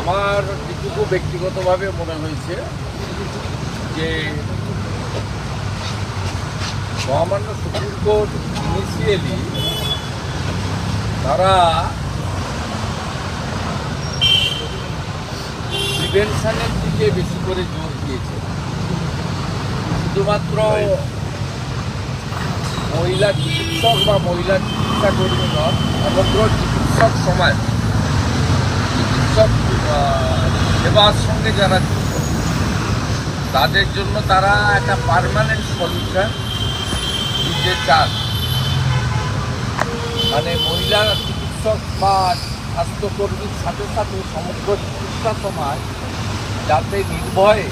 আমার যেটুকু ব্যক্তিগতভাবে মনে হয়েছে যে মহামান্য সুপ্রিম কোর্ট ইনিশিয়ালি তারা প্রিভেনশনের দিকে বেশি করে জোর দিয়েছে। শুধুমাত্র মহিলা চিকিৎসক বা মহিলা চিকিৎসা কর্মী নন, সমগ্র চিকিৎসক সমাজ, চিকিৎসক সেবার সঙ্গে যারা যুক্ত, তাদের জন্য তারা একটা পার্মানেন্ট সলিউশন দিতে চান। মানে মহিলা চিকিৎসক বা স্বাস্থ্যকর্মীর সাথে সাথে সমগ্র চিকিৎসা সমাজ যাতে নির্ভয়ে,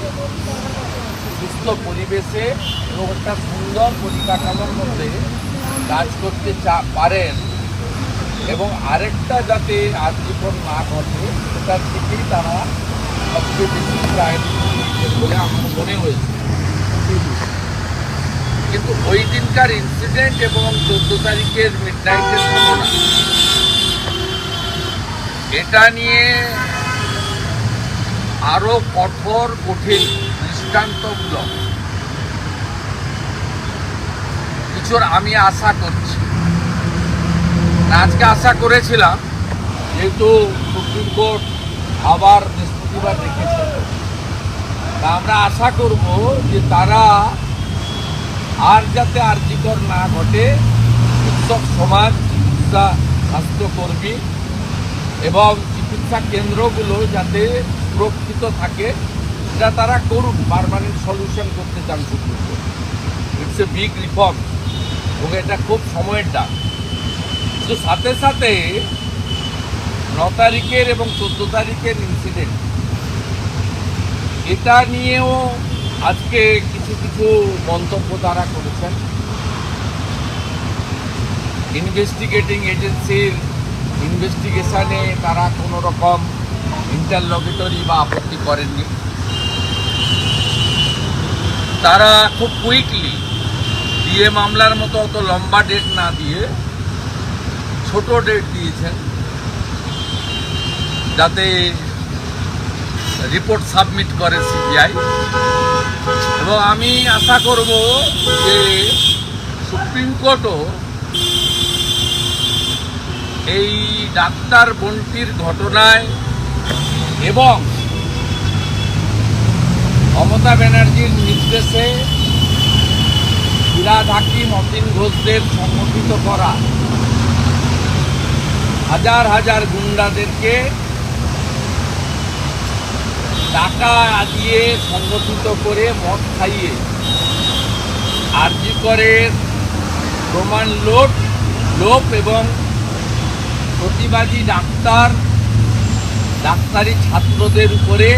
সুস্থ পরিবেশে এবং একটা সুন্দর পরিকাঠামোর মধ্যে কাজ করতে চা পারেন। এবং আরেকটা যাতে আজীবন না ঘটে সেটার দিকেই তারা সবচেয়ে বেশি বলে আমার মনে হয়েছে। কিন্তু ওই দিনকার ইনসিডেন্ট এবং চোদ্দ তারিখের মিড ঘটনা, এটা নিয়ে আরও কঠোর, কঠিন, দৃষ্টান্তমূলক। কিছুর আমি আশা করছি। আজকে আশা করেছিলাম, যেহেতু সুপ্রিম কোর্ট আবার বৃহস্পতিবার রেখেছে তা আমরা আশা করব যে তারা আর যাতে আর্যিকর না ঘটে, চিকিৎসক সমাজ, চিকিৎসা স্বাস্থ্যকর্মী এবং চিকিৎসা কেন্দ্রগুলো যাতে সুরক্ষিত থাকে সেটা তারা করুন পারমানেন্ট সলিউশন করতে চান supreme court. It's a big reform এবং এটা খুব সময়ের ডাক। কিন্তু সাথে সাথে ন তারিখের এবং চোদ্দ তারিখের ইনসিডেন্ট এটা নিয়েও আজকে কিছু কিছু মন্তব্য তারা করেছেন। ইনভেস্টিগেটিং এজেন্সির ইনভেস্টিগেশনে তারা কোনো রকম ইন্টারলগেটরি বা আপত্তি করেননি। তারা খুব কুইকলি দিয়ে মামলার মতো অত লম্বা ডেট না দিয়ে ছোট ডেট দিয়েছেন। যাতে রিপোর্ট সাবমিট করে সিবিআই এবং আমি আশা করব যে সুপ্রিম কোর্টও এই ডাক্তার বন্টির ঘটনায় এবং মমতা ব্যানার্জির নির্দেশে ফিরাদ হাকিম অতীন ঘোষদের সংগঠিত করা হাজার হাজার গুন্ডাদেরকে টাকা দিয়ে সংগঠিত করে মদ খাইয়ে আরজি করে প্রমাণ লোট লোপ এবং প্রতিবাদী ডাক্তার, ডাক্তারি ছাত্রদের উপরে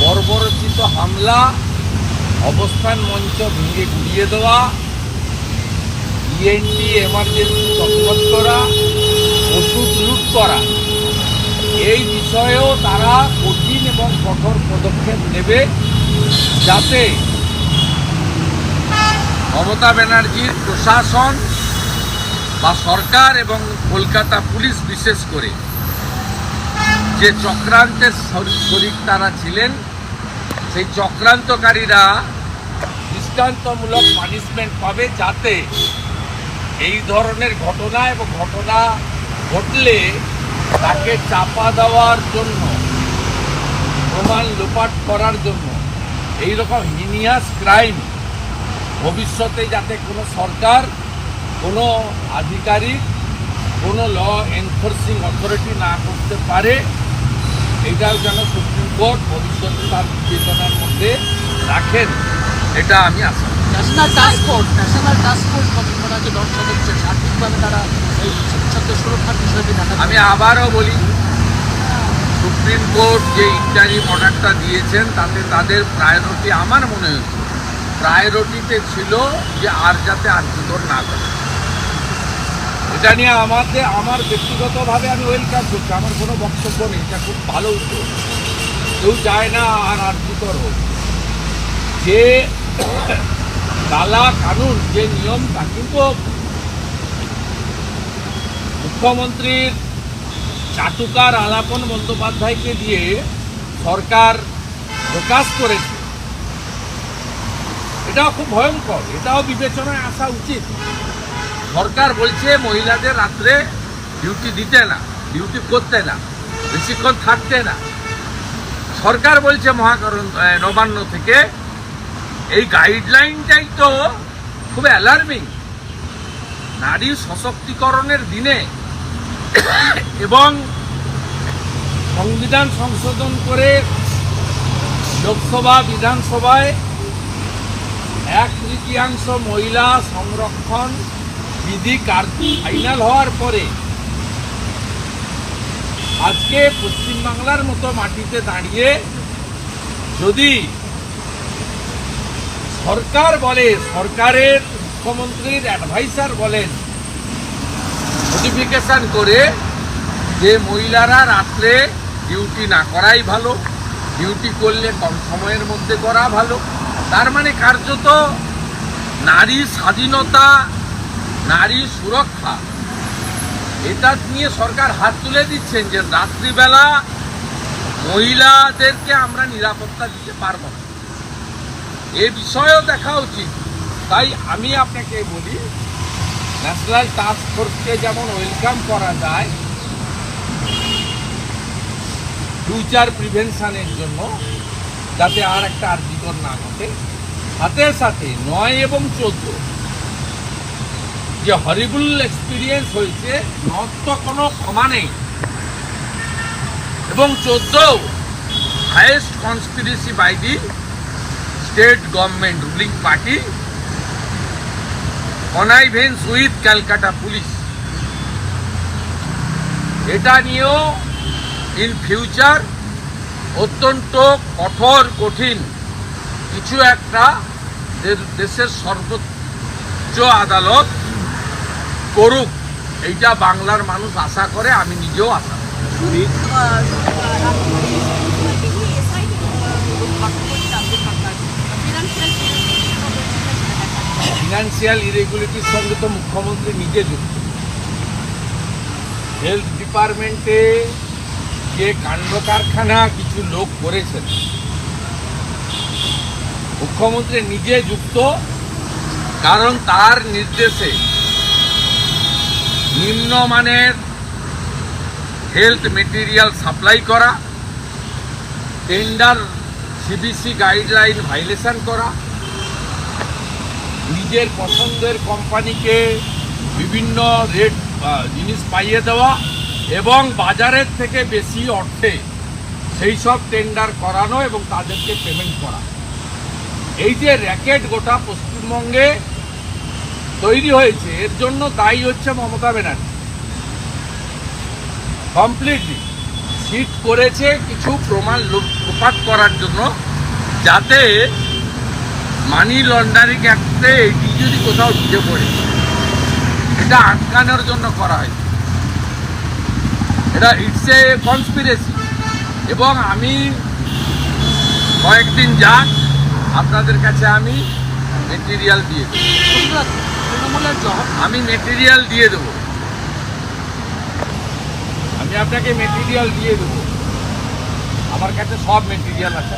বর্বরচিত হামলা, অবস্থান মঞ্চ ভেঙে গুড়িয়ে দেওয়া ইএনটি এমার্জেন্সি তৎপর করা ওষুধ লুট করা। এই বিষয়েও তারা কঠিন এবং কঠোর পদক্ষেপ নেবে যাতে মমতা ব্যানার্জির প্রশাসন বা সরকার এবং কলকাতা পুলিশ বিশেষ করে যে চক্রান্তের শর- শরিক তারা ছিলেন, সেই চক্রান্তকারীরা দৃষ্টান্তমূলক পানিশমেন্ট পাবে যাতে এই ধরনের ঘটনা এবং ঘটনা ঘটলে তাকে চাপা দেওয়ার জন্য, প্রমাণ লোপাট করার জন্য এই রকম হিনিয়াস ক্রাইম ভবিষ্যতে যাতে কোনো সরকার, কোনো আধিকারিক, কোনো ল এনফোর্সিং অথরিটি না করতে পারে এটাও যেন সুপ্রিম কোর্ট ভবিষ্যতে তার বিবেচনার মধ্যে রাখেন, এটা আমি আশা। National task force national task force গঠন করা হয়েছে দশ সদস্যের সার্বিকভাবে তারা আমি আবারও বলি, সুপ্রিম কোর্ট যে ইন্টারিম অর্ডারটা দিয়েছেন, তাতে তাদের প্রায়োরিটি আমার মনে হচ্ছে প্রায়োরিটিতে ছিল যে আর যাতে আর ভিতর না করে এটা নিয়ে আমাদের আমার ব্যক্তিগতভাবে আমি ওয়েলকাম করছি, আমার কোনো বক্তব্য নেই, এটা খুব ভালো উদ্যোগ। কেউ চায় না আর আর ভিতর হোক। যে কালা কানুন যে নিয়মটা, কিন্তু মুখ্যমন্ত্রীর চাটুকার আলাপন বন্দ্যোপাধ্যায়কে দিয়ে সরকার প্রকাশ করেছে। এটাও খুব ভয়ঙ্কর, এটাও বিবেচনায় আসা উচিত। সরকার বলছে, মহিলাদের রাত্রে ডিউটি দিতে না, ডিউটি করতে না, বেশিক্ষণ থাকতে না। সরকার বলছে মহাকরণ নবান্ন থেকে, এই গাইডলাইনটাই তো খুব অ্যালার্মিং নারী সশক্তিকরণের দিনে এবং সংবিধান সংশোধন করে লোকসভা বিধানসভায় এক তৃতীয়াংশ মহিলা সংরক্ষণ বিধি কার্য ফাইনাল হওয়ার পরে আজকে পশ্চিমবাংলার মতো মাটিতে দাঁড়িয়ে যদি সরকার বলে, সরকারের মুখ্যমন্ত্রীর অ্যাডভাইসার বলেন নোটিফিকেশন করে যে মহিলারা রাত্রে ডিউটি না করাই ভালো ডিউটি করলে কম সময়ের মধ্যে করা ভালো। তার মানে কার্যত নারী স্বাধীনতা, নারী সুরক্ষা, এটা নিয়ে সরকার হাত তুলে দিচ্ছেন যে রাত্রিবেলা মহিলাদেরকে আমরা নিরাপত্তা দিতে পারব না। এ বিষয়েও দেখা উচিত। তাই আমি আপনাকে বলি ন্যাশনাল টাস্ক ফোর্সকে যেমন ওয়েলকাম করা যায়, ফিউচার প্রিভেনশনের জন্য যাতে আর একটা আর্জিকর না ঘটে। সাথে সাথে নয় এবং চোদ্দ, যে হরিবুল এক্সপিরিয়েন্স হয়েছে তো কোনো ক্ষমা নেই। এবং চোদ্দ highest conspiracy by the state government ruling party connivance with Calcutta police এটা নিয়েও ইন ফিউচার অত্যন্ত কঠোর, কঠিন কিছু একটা দেশের সর্বোচ্চ আদালত করুক এইটা বাংলার মানুষ আশা করে, আমি নিজেও আশা করি। ফিনান্সিয়াল ইরেগুলিটির সঙ্গে তো মুখ্যমন্ত্রী নিজে যুক্ত। হেলথ ডিপার্টমেন্টে যে কাণ্ড কারখানা কিছু লোক করেছেন, মুখ্যমন্ত্রী নিজে যুক্ত, কারণ তার নির্দেশে নিম্নমানের হেলথ মেটেরিয়াল সাপ্লাই করা টেন্ডার সিবিসি গাইডলাইন ভাইলেশন করা নিজের পছন্দের কোম্পানিকে বিভিন্ন রেট জিনিস পাইয়ে দেওয়া এবং বাজারের থেকে বেশি অর্থে সেই সব টেন্ডার করানো এবং তাদেরকে পেমেন্ট করা। এই যে র্যাকেট গোটা পশ্চিমবঙ্গে তৈরি হয়েছে, এর জন্য দায়ী হচ্ছে মমতা ব্যানার্জি। কমপ্লিটলি সিট করেছে কিছু প্রমাণ লোপ- লোপাট করার জন্য, যাতে মানি লন্ডারিং অ্যাক্টে এটি যদি কোথাও ঢুকে পড়ে, এটা আটকানোর জন্য করা হয়। এটা ইটস এ কনস্পিরেসি এবং আমি কয়েকদিন যাক, আপনাদের কাছে আমি মেটেরিয়াল দিয়ে দেবো। আমি মেটেরিয়াল দিয়ে দেবো। আমি আপনাকে মেটেরিয়াল দিয়ে দেবো। আমার কাছে সব মেটেরিয়াল আছে।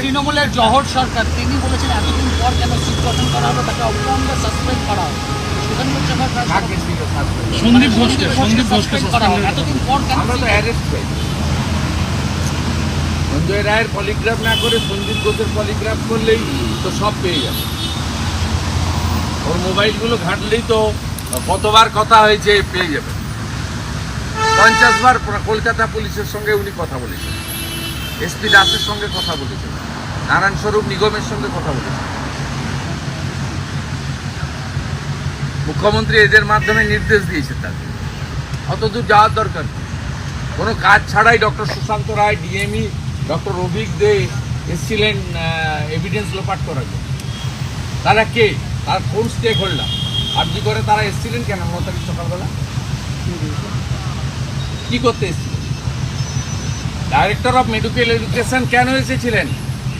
তৃণমূলের জহর সরকার তিনি বলেছেন এতদিন পর কেন সিট গঠন করা হলো তাকে অবিলম্বে সাসপেন্ড করা? সন্দীপ ঘোষকে সন্দীপ ঘোষকে এতদিন পর কেন পেয়েছি সঞ্জয় রায়ের পলিগ্রাফ না করে সন্দীপ ঘোষের পলিগ্রাফ করলেই তো সব পেয়ে যাবে। ওর মোবাইলগুলো ঘাঁটলেই তো কতবার কথা হয়েছে পেয়ে যাবে। পঞ্চাশ বার কলকাতা পুলিশের সঙ্গে উনি কথা বলেছেন। এসপি দাসের সঙ্গে কথা বলেছেন নারায়ণ স্বরূপ নিগমের সঙ্গে কথা বলেছে। মুখ্যমন্ত্রী এদের মাধ্যমে নির্দেশ দিয়েছেন তাকে। অতদূর যাওয়ার দরকার। কোনো কাজ ছাড়াই doctor Sushanta Roy DME doctor রবিক Dey এসছিলেন এভিডেন্স লোপাট করার জন্য। তারা কে? তার কোন স্টেক হোল্ডার আর্জি করে তারা এসছিলেন কেন? ন তারিখ সকালবেলা। কি করতে এসেছিলেন? ডাইরেক্টর অফ মেডিকেল এডুকেশন কেন এসেছিলেন?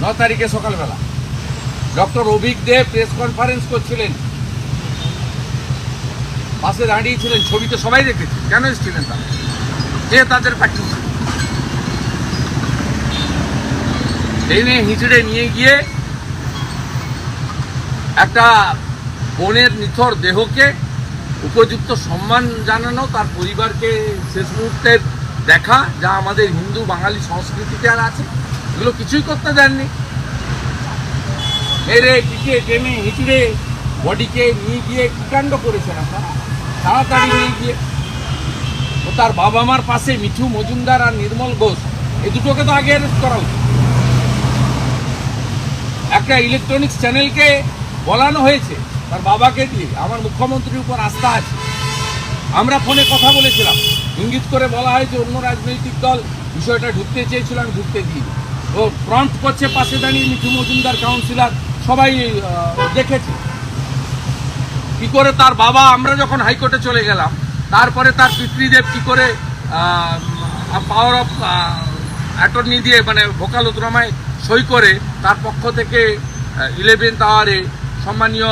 ন তারিখে সকালবেলা। Doctor Avik Dey press conference করছিলেন। পাশে দাঁড়িয়েছিলেন ছবি তো সবাই দেখেছে কেন এসেছিলেন তারা? কে তাদের পাঠিয়েছে ট্রেনে হিঁচড়ে নিয়ে গিয়ে একটা বোনের নিথর দেহকে উপযুক্ত সম্মান জানানো, তার পরিবারকে শেষ মুহূর্তের দেখা যা আমাদের হিন্দু, বাঙালি সংস্কৃতিতে আর আছে। এগুলো কিছুই করতে দেননি। মেরে, পিটিয়ে, টেনে, হিঁচড়ে, বডিকে নিয়ে গিয়ে কি কাণ্ড করেছেন আপনারা? তাড়াতাড়ি নিয়ে গিয়ে। ও তার বাবা মার পাশে মিঠু মজুমদার আর নির্মল ঘোষ এই দুটোকে তো আগে অ্যারেস্ট করা উচিত। একটা ইলেকট্রনিক্স চ্যানেলকে বলানো হয়েছে, তার বাবাকে দিয়ে। আমার মুখ্যমন্ত্রীর উপর আস্থা আছে। আমরা ফোনে কথা বলেছিলাম। ইঙ্গিত করে বলা হয় যে অন্য রাজনৈতিক দল বিষয়টা ঢুকতে চেয়েছিল, আমি ঢুকতে দিই ও ফ্রন্ট করছে পাশে দাঁড়িয়ে মিঠু মজুমদার কাউন্সিলর সবাই দেখেছে। কি করে তার বাবা, আমরা যখন হাইকোর্টে চলে গেলাম, তারপরে তার পিতৃদেব কি করে পাওয়ার অফ অ্যাটর্নি দিয়ে মানে ভোকালতনামায় সই করে, তার পক্ষ থেকে ইলেভেন্থ আওয়ারে সম্মানীয়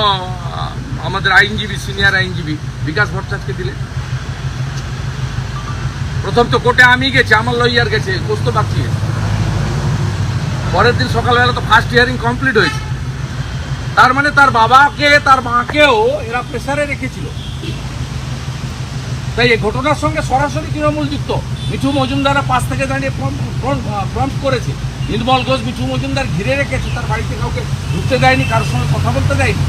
আমাদের আইনজীবী সিনিয়র আইনজীবী বিকাশ ভট্টাচার্যকে দিলে? প্রথম তো কোর্টে আমি গেছি, আমার লয়ার গেছে কোস্ত বাকি পরের দিন সকালবেলা তো ফার্স্ট হিয়ারিং কমপ্লিট হয়েছে। তার মানে তার বাবাকে, তার মাকেও এরা প্রেসারে রেখেছিল। তাই এই ঘটনার সঙ্গে সরাসরি তৃণমূল যুক্ত। মিঠু মজুমদারা পাশ থেকে দাঁড়িয়ে ফ্রন্ট করেছে। নির্মল ঘোষ, মিঠু মজুমদার ঘিরে রেখেছে, তার বাড়িতে কাউকে ঢুকতে দেয়নি, কারোর সঙ্গে কথা বলতে দেয়নি।